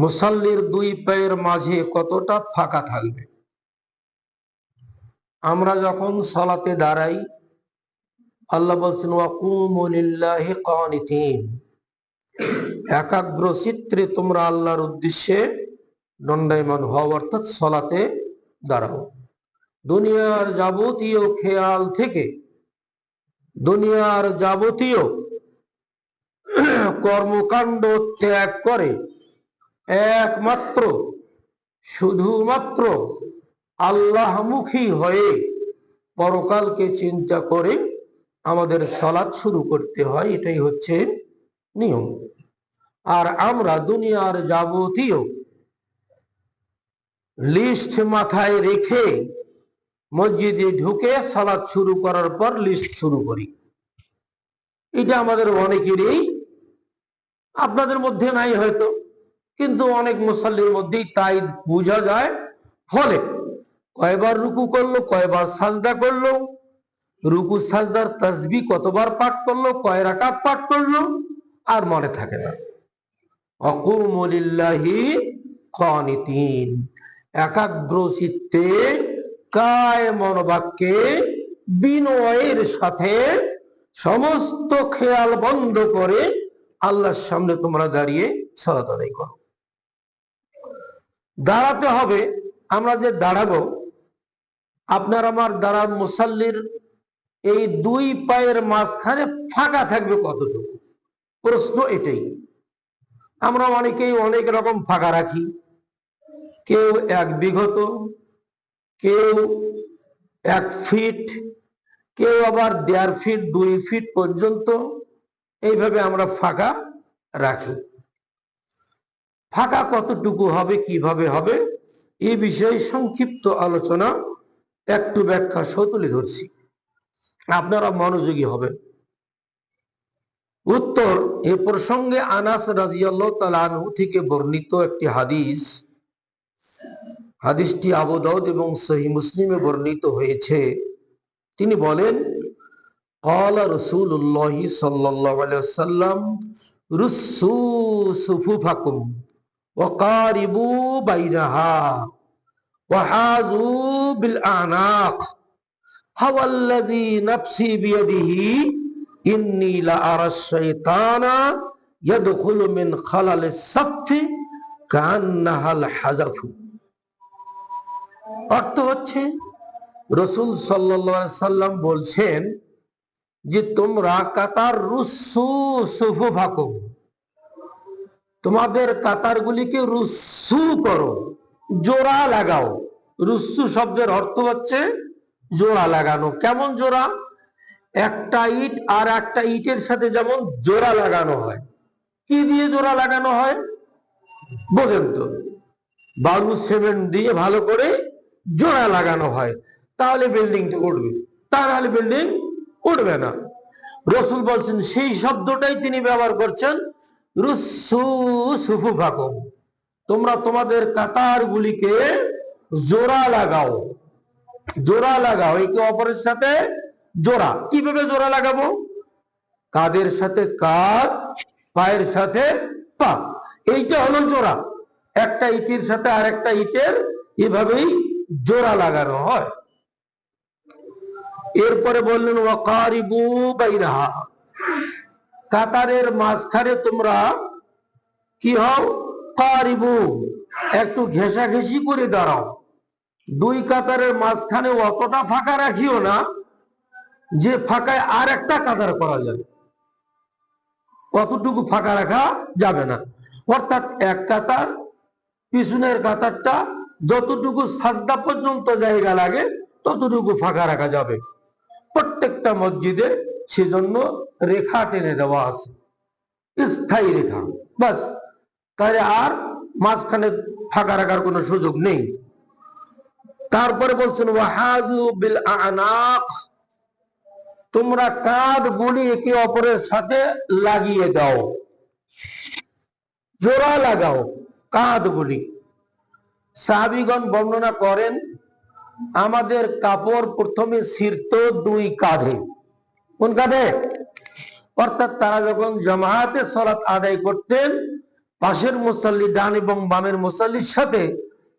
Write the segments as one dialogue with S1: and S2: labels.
S1: মুসাল্লির দুই পায়ের মাঝে কতটা ফাঁকা থাকবে? আমরা যখন সলাতে দাঁড়াই, আল্লাহ বলছেন, ওয়াকুমু লিল্লাহি কানিতিন একাগ্র চিত্রে তোমরা আল্লাহর উদ্দেশ্যে দণ্ডায়মান হও, অর্থাৎ সলাতে দাঁড়াও। দুনিয়ার যাবতীয় খেয়াল থেকে, দুনিয়ার যাবতীয় কর্মকাণ্ড ত্যাগ করে। একমাত্র, শুধুমাত্র আল্লাহমুখী হয়ে পরকালকে চিন্তা করে আমাদের সলাৎ শুরু করতে হয়, এটাই হচ্ছে নিয়ম। আর আমরা দুনিয়ার যাবতীয় লিস্ট মাথায় রেখে মসজিদে ঢুকে সালাদ শুরু করার পর লিস্ট শুরু করি। এটা আমাদের অনেকেরই আপনাদের মধ্যে নাই হয়তো, কিন্তু অনেক মুসল্লির মধ্যেই তাই বোঝা যায়। ফলে কয়বার রুকু করল, কয়বার সাজদা করল, রুকু, সাজদার তসবি কতবার পাঠ করল, কয় রাকাত পাঠ করল, আর মনে থাকে না। অকুমলিল্লাহি কানিতিন একাগ্র চিত্তে কায় মনোবাক্যে বিনয়ের সাথে সমস্ত খেয়াল বন্ধ করে আল্লাহর সামনে তোমরা দাঁড়িয়ে সালাত আদায় করো। দাঁড়াতে হবে, আমরা যে দাঁড়াবো, আপনার আমার দাঁড়া মুসাল্লির এই দুই পায়ের মাঝখানে ফাঁকা থাকবে কতটুকু? প্রশ্ন এটাই। আমরা অনেকেই অনেক রকম ফাঁকা রাখি। কেউ এক বিঘত কেউ এক ফিট, কেউ আবার দেড় ফিট, দুই ফিট পর্যন্ত। এইভাবে আমরা ফাঁকা রাখি। ফাঁকা কতটুকু হবে, কীভাবে হবে, এ বিষয়ে সংক্ষিপ্ত আলোচনা একটু ব্যাখ্যা সহ তুলে ধরছি। আপনারা মনোযোগী হবেন। উত্তর, এ প্রসঙ্গে আনাস রাজিয়াল্লাহ থেকে বর্ণিত একটি হাদিস। হাদিসটি আবু দাউদ এবং সহি মুসলিমে বর্ণিত হয়েছে। তিনি বলেন قال رسول الله صلى الله عليه وسلم رسوا صفوفكم وقاربوا بينها وحازوا بالأعناق هو الذي نفسي بيده إني لأرى الشيطان يدخل من خلل الصف كأنها الحذف অর্থ হচ্ছে রসুল সাল্লাম বলছেন যে তোমরা কাতার রুসু সুফু ভাকো। তোমাদের কাতারগুলিকে রুসু করো, জোড়া লাগাও। রুসু শব্দের অর্থ হচ্ছে জোড়া লাগানো। কেমন জোড়া? একটা ইট আর একটা ইটের সাথে যেমন জোড়া লাগানো হয়। কি দিয়ে জোড়া লাগানো হয়? বোঝেন তো। বালু সিমেন্ট দিয়ে ভালো করে জোড়া লাগানো হয়। তাহলে বিল্ডিংটা উঠবে। তা নাহলে বিল্ডিং উঠবে না। রসুল বলছেন, সেই শব্দটাই তিনি ব্যবহার করছেন তোমরা তোমাদের কাতার গুলিকে জোড়া লাগাও। জোড়া লাগাও, একে অপরের সাথে জোড়া। কীভাবে জোড়া লাগাবো? কাদের সাথে? কাঁধ পায়ের সাথে পা। এইটা হলো জোড়া। একটা ইটের সাথে আর একটা ইটের এভাবেই জোড়া লাগানো হয়। এরপরে বললেন, ওয়াকারিবু বাইরাহা। কাতারের মাঝখানে তোমরা কি হও? কারিবু। একটু ঘেঁষা ঘেঁষি করে দাঁড়াও। দুই কাতারের মাঝখানে অতটা ফাঁকা রাখিও না, যে ফাঁকায় আর একটা কাতার করা যাবে। কতটুকু ফাঁকা রাখা যাবে না। অর্থাৎ এক কাতার, পিছনের কাতারটা যতটুকু সাজদা পর্যন্ত জায়গা লাগে, ততটুকু ফাঁকা রাখা যাবে। প্রত্যেকটা মসজিদে সেজন্য রেখা টেনে দেওয়া আছে। স্থায়ী রেখা। বাস। তাহলে আর মাঝখানে ফাঁকা রাখার কোনো সুযোগ নেই। তারপরে বলছেন বিল আনাক। তোমরা কাঁধ গুলি একে অপরের সাথে লাগিয়ে দাও। জোড়া লাগাও কাঁধ গুলি সাহাবিগণ বর্ণনা করেন আমাদের কাপড় প্রথমে ছিঁড়ত দুই কাঁধে। কোন কাঁধে? অর্থাৎ তারা যখন জামায়াতে সলাৎ আদায় করতেন, পাশের মুসাল্লি ডান এবং বামের মুসাল্লির সাথে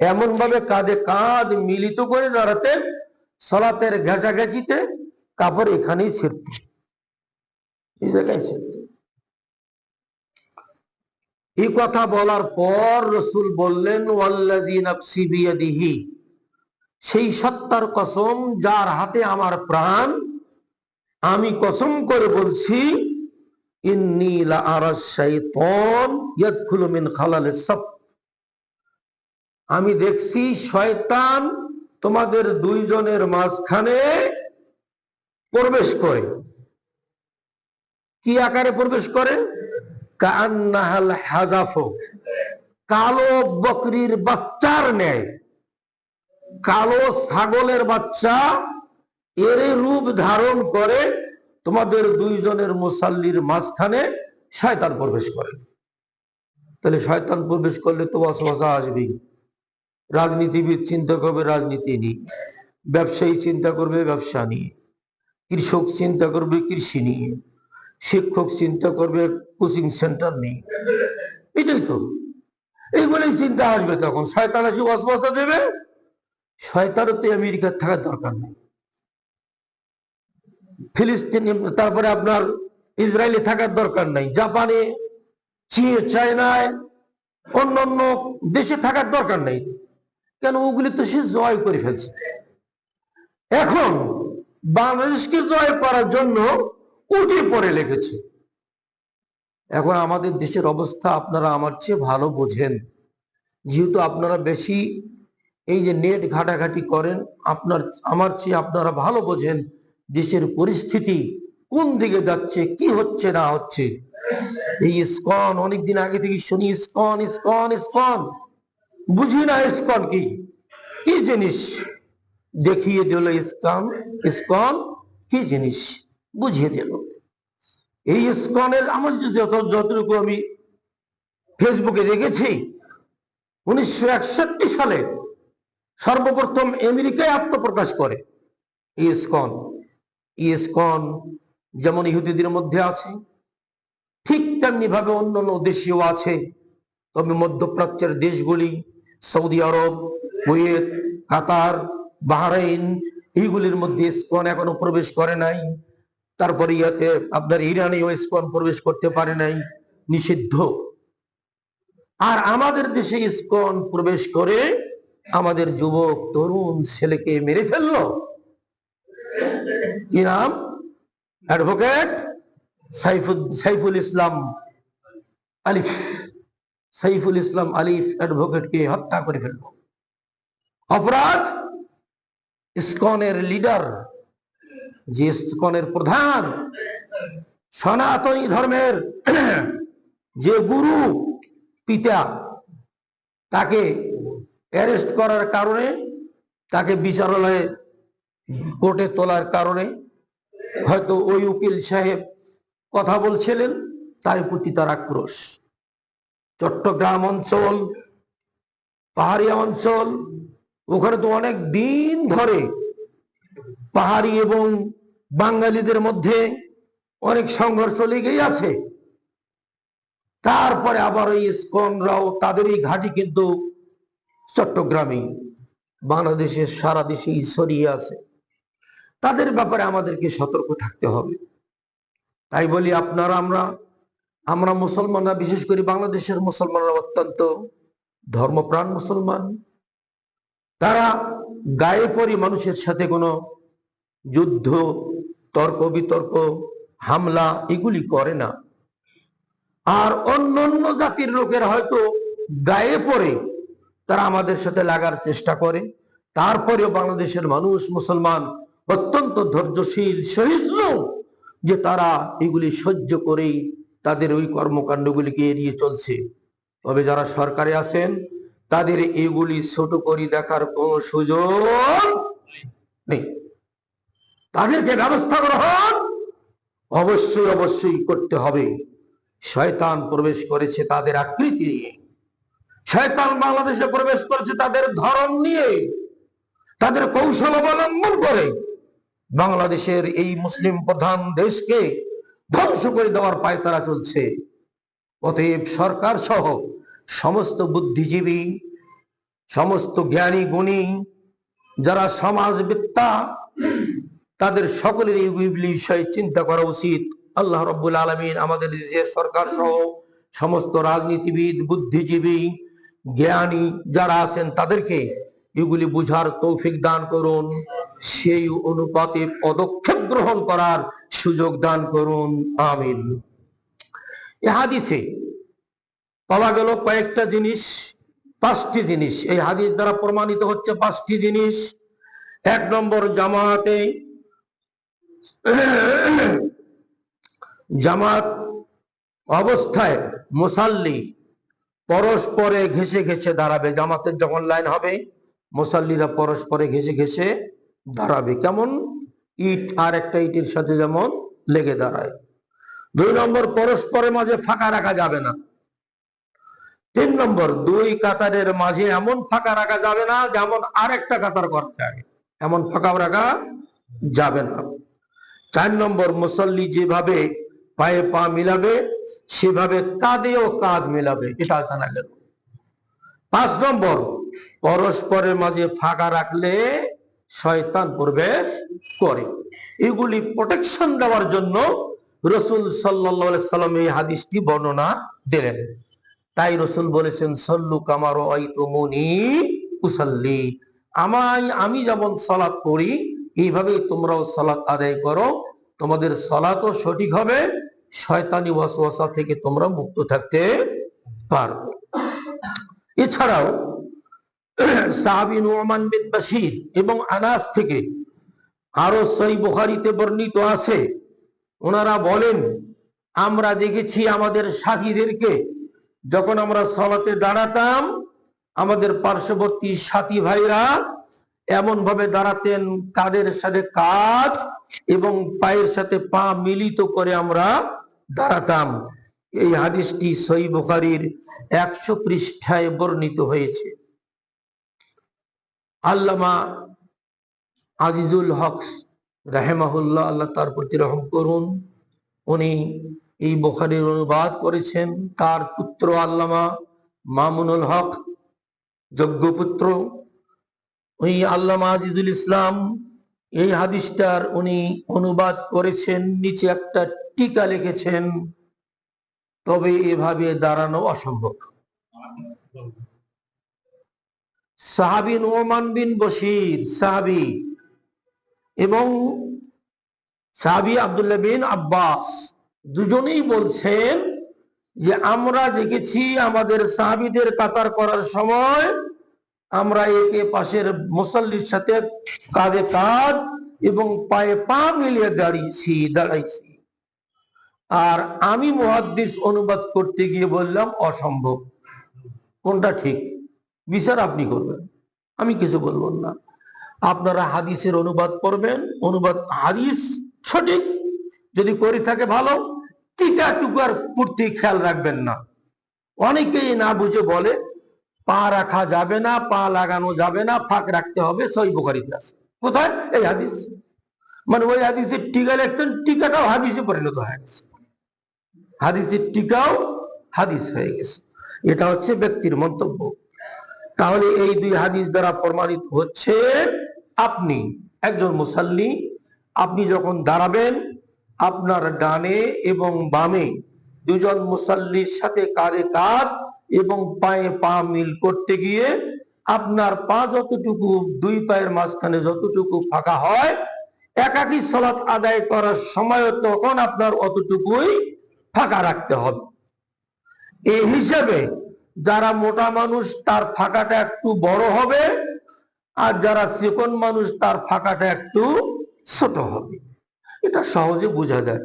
S1: এমন ভাবে কাঁধে কাঁধ মিলিত করে দাঁড়াতে সলাতের ঘেঁচাঘেঁচিতে কাপড় এখানেই ছিড়ত। এই জায়গায় ছিড়ত। এই কথা বলার পর রসুল বললেন, ওয়াল্লাযী নাফসি বিয়াদিহি। সেই সত্তার কসম যার হাতে আমার প্রাণ, আমি কসম করে বলছি আমি দেখছি শয়তান তোমাদের দুইজনের মাঝখানে প্রবেশ করে। কি আকারে প্রবেশ করে? কান্নাহাল হাজাফো। কালো বকরির বাচ্চার ন্যায়। কালো ছাগলের বাচ্চা, এর রূপ ধারণ করে তোমাদের দুইজনের মুসাল্লির মাঝখানে শয়তান প্রবেশ করে। তাহলে শয়তান প্রবেশ করলে তো বসবাসা আসবেই। রাজনীতিবিদ চিন্তা করবে, রাজনীতি নিয়ে ব্যবসায়ী চিন্তা করবে, ব্যবসা নিয়ে কৃষক চিন্তা করবে, কৃষি নিয়ে শিক্ষক চিন্তা করবে, কোচিং সেন্টার নিয়ে এটাই তো। এইগুলোই চিন্তা আসবে তখন। শয়তান আসি বসবাসা দেবে। শয়তানও তো আমেরিকার থাকার দরকার নেই। ফিলিস্তিন, তারপরে আপনার ইসরায়েলে থাকার দরকার নাই। জাপানে চায়নায় অন্য অন্য দেশে থাকার দরকার নেই। কেন? ওগুলি তো সে জয় করে ফেলছে। এখন বাংলাদেশকে জয় করার জন্য উঠে পড়ে লেগেছে। এখন আমাদের দেশের অবস্থা আপনারা আমার চেয়ে ভালো বোঝেন। যেহেতু আপনারা বেশি এই যে নেট ঘাটাঘাটি করেন, আপনার, আমার চেয়ে আপনারা ভালো বোঝেন দেশের পরিস্থিতি কোন দিকে যাচ্ছে, কি হচ্ছে, না হচ্ছে। এই ইস্কন, অনেকদিন আগে থেকে শুনি, ইস্কন ইস্কন ইস্কন। বুঝি না ইস্কন কি? কি জিনিস? দেখিয়ে দিল ইস্কন ইস্কন, কি জিনিস? বুঝিয়ে দিল। এই ইস্কনের আমার যত, যতটুকু আমি ফেসবুকে দেখেছি, উনিশশো একষট্টি সালে সর্বপ্রথম আমেরিকায় আত্মপ্রকাশ করে। ইস্কন ইস্কন যেমন ইহুদিদের মধ্যে আছে, ঠিক তেমনি ভাবে অন্যান্য দেশেও আছে। তবে মধ্যপ্রাচ্যের দেশগুলি, Saudi Arab, Kuwait, Qatar, Bahrain, এইগুলির মধ্যে ইস্কন এখনও প্রবেশ করে নাই। তারপরে ইয়াতে আপনার ইরানেও ইস্কন প্রবেশ করতে পারে নাই, নিষিদ্ধ। আর আমাদের দেশে ইস্কন প্রবেশ করে আমাদের যুবক তরুণ ছেলেকে মেরে ফেলল। কি নাম? অ্যাডভোকেট সাইফুল ইসলাম আলিফ। সাইফুল ইসলাম আলিফ অ্যাডভোকেটকে হত্যা করে ফেলল। অপরাধ? ইসকনের লিডার যে ইসকনের প্রধান, সনাতনী ধর্মের যে গুরু, পিতা, তাকে অ্যারেস্ট করার কারণে, তাকে বিচারালয়ে কোর্টে তোলার কারণে হয়তো ওই উকিল সাহেব কথা বলছিলেন, তার প্রতি তার আক্রোশ। চট্টগ্রাম অঞ্চল, পাহাড়ি অঞ্চল, ওখানে তো অনেক দিন ধরে পাহাড়ি এবং বাঙালিদের মধ্যে অনেক সংঘর্ষ লেগেই আছে। তারপরে আবার ওই স্কনরাও তাদের এই ঘাঁটি কিন্তু চট্টগ্রামে বাংলাদেশের সারা দেশেই ছড়িয়ে আছে। তাদের ব্যাপারে আমাদেরকে সতর্ক থাকতে হবে। তাই বলি আপনারা, আমরা আমরা মুসলমানরা, বিশেষ করে বাংলাদেশের মুসলমানরা অত্যন্ত ধর্মপ্রাণ মুসলমান। তারা গায়ে পরি মানুষের সাথে কোনো যুদ্ধ, তর্ক, বিতর্ক, হামলা এগুলি করে না। আর অন্য জাতির লোকেরা হয়তো গায়ে পড়ে তারা আমাদের সাথে লাগার চেষ্টা করে। তারপরেও বাংলাদেশের মানুষ, মুসলমান অত্যন্ত ধৈর্যশীল সহিষ্ণু যে তারা এগুলি সহ্য করেই তাদের ওই কর্মকাণ্ডগুলিকে এড়িয়ে চলছে। তবে যারা সরকারে আছেন, তাদের এগুলি ছোট করে দেখার কোন সুযোগ নেই। তাদেরকে ব্যবস্থা গ্রহণ অবশ্যই অবশ্যই করতে হবে। শয়তান প্রবেশ করেছে তাদের আকৃতি নিয়ে। শয়তান বাংলাদেশে প্রবেশ করেছে তাদের ধরন নিয়ে, তাদের কৌশল অবলম্বন করে। বাংলাদেশের এই মুসলিম প্রধান দেশকে ধ্বংস করে দেওয়ার পায় তারা চলছে। অতএব সরকার সহ সমস্ত বুদ্ধিজীবী, সমস্ত জ্ঞানী, গুণী, যারা সমাজবিত্তা, তাদের সকলের এই বিষয়ে চিন্তা করা উচিত। আল্লাহ রব্বুল আলমিন আমাদের দেশের সরকার সহ সমস্ত রাজনীতিবিদ, বুদ্ধিজীবী জ্ঞানী যারা আছেন তাদেরকে এগুলি বুঝার তৌফিক দান করুন। সেই অনুপাতে পদক্ষেপ গ্রহণ করার সুযোগ দান করুন। আমিন। এ হাদিসে পাওয়া গেল কয়েকটা জিনিস, পাঁচটি জিনিস। এই হাদিস দ্বারা প্রমাণিত হচ্ছে পাঁচটি জিনিস। এক নম্বর, জামাতে জামাত অবস্থায় মুসাল্লি পরস্পরে ঘেসে ঘেসে দাঁড়াবে। জামাতের যখন লাইন হবে, মুসাল্লিরা পরস্পরে ঘেসে ঘেসে দাঁড়াবে। কেমন? ইট আর একটা ইটের সাথে যেমন লেগে দাঁড়ায়। দুই নম্বর, পরস্পরের মাঝে ফাঁকা রাখা যাবে না। তিন নম্বর, দুই কাতারের মাঝে এমন ফাঁকা রাখা যাবে না যেমন আরেকটা কাতার করতে হবে। এমন ফাঁকা রাখা যাবে না। চার নম্বর, মুসল্লি যেভাবে পায়ে পা মিলাবে সেভাবে কাঁধেও কাঁধ মিলাবে, এটা জানা গেল। পাঁচ নম্বর, পরস্পরের মাঝে ফাঁকা রাখলে শয়তান প্রবেশ করে। এগুলি প্রোটেকশন দেওয়ার জন্য রসুল সাল্লা সাল্লাম এই হাদিসটি বর্ণনা দিলেন। তাই রসুল বলেছেন, সল্লু কামারো মনি উসাল্লি। আমায়, আমি যেমন সলাৎ করি এইভাবেই তোমরাও সলাৎ আদায় করো। তোমাদের সলাতও সঠিক হবে। শয়তানি ওয়াসওয়াসা থেকে তোমরা মুক্ত থাকতে পারবে এছাড়াও, সাহাবি নোমান বিন বাশির এবং আনাস থেকে আরও সই বুখারিতে বর্ণিত আছে, ওনারা বলেন, আমরা দেখেছি আমাদের সাথীদেরকে যখন আমরা সলাতে দাঁড়াতাম, আমাদের পার্শ্ববর্তী সাথী ভাইরা এমন ভাবে দাঁড়াতেন কাদের সাথে কাঁধ এবং পায়ের সাথে পা মিলিত করে আমরা দাঁড়াতাম। এই হাদিসটি সই বুখারির একশো পৃষ্ঠায় বর্ণিত হয়েছে। আল্লামা আজিজুল হক রাহেমাহুল্লাহ, আল্লাহ তার প্রতি রহম করুন। উনি এই বোখারির অনুবাদ করেছেন। তার পুত্র আল্লামা মামুনুল হক, যজ্ঞপুত্র ওই আল্লামা আজিজুল ইসলাম, এই হাদিসটার উনি অনুবাদ করেছেন, নিচে একটা টিকা লিখেছেন, তবে এভাবে দাঁড়ানো অসম্ভব। সাহাবি নোমান বিন বশির, সাহাবি, এবং সাহাবি আবদুল্লাহ বিন আব্বাস, দুজনেই বলছেন যে, আমরা দেখেছি আমাদের সাহাবিদের কাতার করার সময় আমরা একে পাশের মুসল্লির সাথে কাঁধে কাঁধ এবং পায়ে পা মিলিয়ে দাঁড়িয়েছি, দাঁড়াইছি। আর আমি মহাদ্দিস অনুবাদ করতে গিয়ে বললাম, অসম্ভব। কোনটা ঠিক? বিচার আপনি করবেন। আমি কিছু বলব না। আপনারা হাদিসের অনুবাদ করবেন অনুবাদ হাদিস সঠিক। যদি করে থাকে ভালো, টিকা টুকার প্রতি খেয়াল রাখবেন না। অনেকেই না বুঝে বলে পা রাখা যাবে না, পা লাগানো যাবে না, ফাঁক রাখতে হবে, সই বোকারিতে আছে। কোথায়? এই হাদিস। মানে ওই হাদিসের টিকা লিখছেন, টিকাটাও হাদিসে পরিণত হয়ে গেছে। হাদিসের টিকাও হাদিস হয়ে গেছে। এটা হচ্ছে ব্যক্তির মন্তব্য। তাহলে এই দুই হাদিস দ্বারা প্রমাণিত হচ্ছে, আপনি একজন মুসাল্লি, আপনি যখন দাঁড়াবেন, আপনার ডানে এবং বামে দুজন মুসাল্লির সাথে কাঁধে কাঁধ এবং পায়ে পা মিল করতে গিয়ে আপনার পা যতটুকু, দুই পায়ের মাঝখানে যতটুকু ফাঁকা হয়, একাকি সলাৎ আদায় করার সময় তখন আপনার অতটুকুই ফাঁকা রাখতে হবে। এই হিসেবে যারা মোটা মানুষ, তার ফাঁকাটা একটু বড় হবে, আর যারা চিকন মানুষ, তার ফাঁকাটা একটু ছোট হবে। এটা সহজে বোঝা যায়।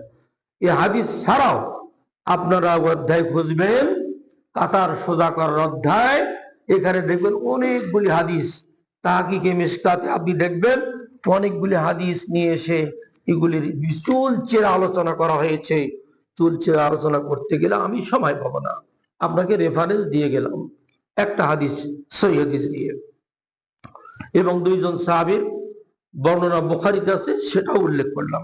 S1: এ হাদিস ছাড়াও আপনারা অধ্যায় খুঁজবেন কাতার সোজা করার অধ্যায়। এখানে দেখবেন অনেকগুলি হাদিস। তাহাকিকে মিসকাতে আপনি দেখবেন অনেকগুলি হাদিস নিয়ে এসে এগুলির চুল আলোচনা করা হয়েছে। চুল চেরা আলোচনা করতে গেলে আমি সময় পাবো না। আপনাকে রেফারেন্স দিয়ে গেলাম একটা হাদিস সই হাদিস দিয়ে। এবং দুইজন সাহাবির বর্ণনা বোখারিতে আছে, সেটাও উল্লেখ করলাম।